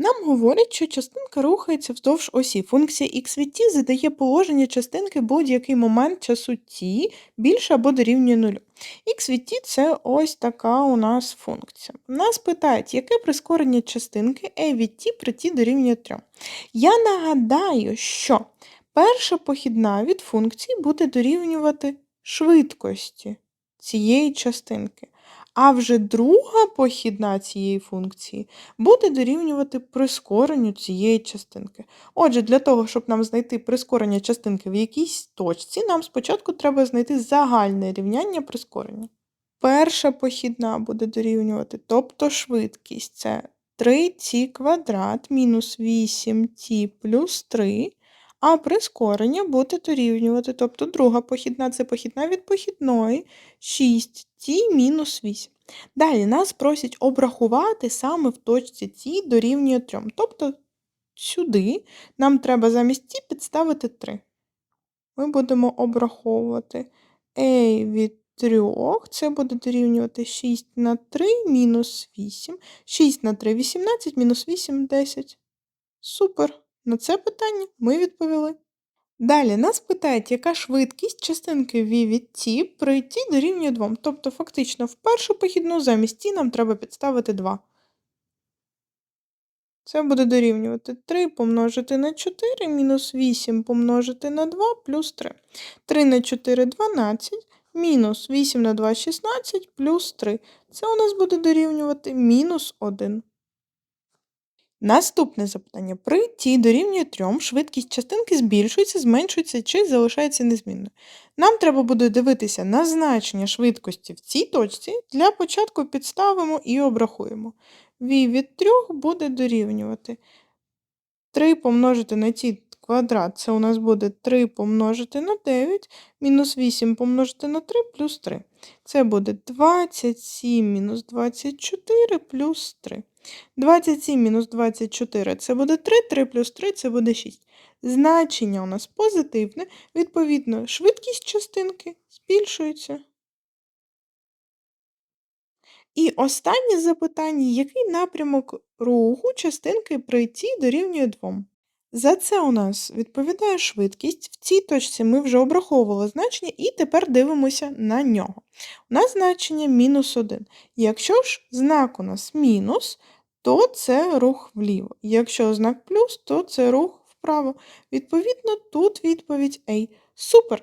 Нам говорять, що частинка рухається вздовж осі. Функція х від t задає положення частинки будь-який момент часу t більше або дорівнює нулю. х від t – це ось така у нас функція. Нас питають, яке прискорення частинки e від t при t дорівнює 3. Я нагадаю, що перша похідна від функції буде дорівнювати швидкості цієї частинки. А вже друга похідна цієї функції буде дорівнювати прискоренню цієї частинки. Отже, для того, щоб нам знайти прискорення частинки в якійсь точці, нам спочатку треба знайти загальне рівняння прискорення. Перша похідна буде дорівнювати, тобто швидкість це 3t квадрат мінус 8t плюс 3, а прискорення буде дорівнювати, тобто друга похідна це похідна від похідної 6t мінус 8. Далі нас просять обрахувати саме в точці t дорівнює 3. Тобто сюди нам треба замість t підставити 3. Ми будемо обраховувати a від 3, це буде дорівнювати 6 на 3 мінус 8. 6 на 3 – 18, мінус 8 – 10. Супер! На це питання ми відповіли. Далі нас питають, яка швидкість частинки v від t при t дорівнює 2. Тобто, фактично, в першу похідну замість t нам треба підставити 2. Це буде дорівнювати 3 помножити на 4, мінус 8 помножити на 2 плюс 3. 3 на 4 – 12, мінус 8 на 2 – 16, плюс 3. Це у нас буде дорівнювати мінус 1. Наступне запитання. При t дорівнює 3 швидкість частинки збільшується, зменшується чи залишається незмінною. Нам треба буде дивитися на значення швидкості в цій точці. Для початку підставимо і обрахуємо. v від 3 буде дорівнювати 3 помножити на t квадрат, це у нас буде 3 помножити на 9, мінус 8 помножити на 3 плюс 3. Це буде 27 мінус 24 плюс 3. 27 мінус 24 це буде 3, 3 плюс 3 це буде 6. Значення у нас позитивне, відповідно, швидкість частинки збільшується. І останнє запитання, який напрямок руху частинки при t дорівнює 2? За це у нас відповідає швидкість. В цій точці ми вже обраховували значення і тепер дивимося на нього. У нас значення мінус 1. Якщо ж знак у нас мінус, то це рух вліво. Якщо знак плюс, то це рух вправо. Відповідно, тут відповідь A. Супер!